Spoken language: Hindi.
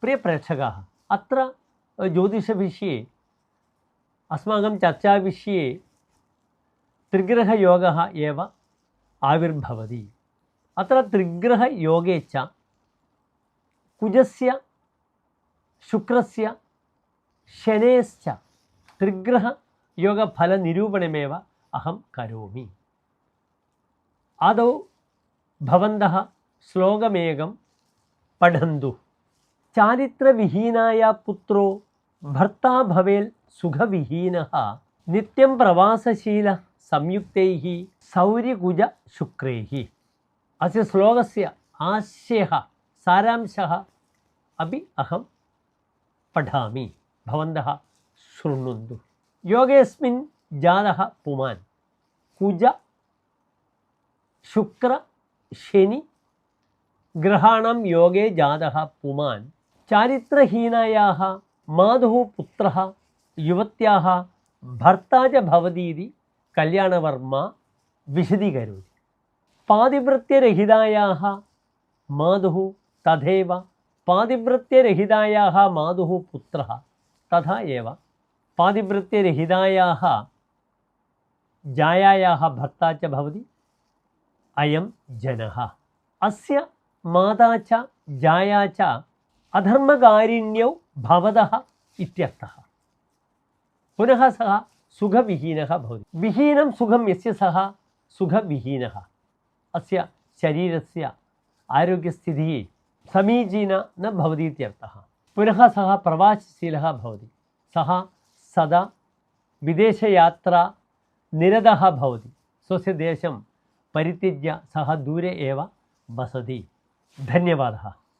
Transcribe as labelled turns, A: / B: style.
A: प्रियप्रेक्षकाः अत्र ज्योतिषविषये अस्माकं चर्चाविषये त्रिग्रहयोगः एव आविर्भवति अत्र त्रिग्रहयोगे च कुजस्य शुक्रस्य शनेश्च त्रिग्रहयोगफलनिरूपणमेव अहं करोमि आदौ भवन्तः श्लोकमेकं पठन्तु चारित्रविहीनाय पुत्रो भर्ता भवेत् सुखविहीनः। नित्यं प्रवासशीलः संयुक्तैः सौर्यकुजशुक्रैः अस्य श्लोकस्य आशयः सारांशः अपि अहं पठामि। भवन्तः शृण्वन्तु। योगेऽस्मिन् जातः पुमान्। कुज शुक्र शनि ग्रहाणां योगे जातः पुमान्। चारित्रहीनायाः मातुः पुत्रः, युवत्याः भर्ता च भवति इति कल्याणवर्मा विशदीकरोति। पातिवृत्यरहितायाः मातुः तथैव पातिवृत्यरहितायाः मातुः पुत्रः तथा एव पातिवृत्यरहितायाः जायायाः भर्ता च भवति, अयं जनः। अस्य माता च, जाया च അധർമ്മകാരിണ്യൗ ഭവത ഇത്യർത്ഥ. പുനഃ സഹ സുഖവിഹീന ഭവതി. വിഹീനം സുഖം യസ്യ സഹ സുഖവിഹീന. അസ്യ ശരീരസ്യ ആരോഗ്യസ്ഥിതിയെ സമീചീന ന ഭവതി ഇത്യർത്ഥ. പുനഃ സഹ പ്രവാസശീല ഭവതി. സഹ സദാ വിദേശയാത്ര നിരത ഭവതി. സ്വസ്യ ദേശം പരിത്യജ്യ സഹ ദൂരെ ഏവ വസതി. ധന്യവാദ.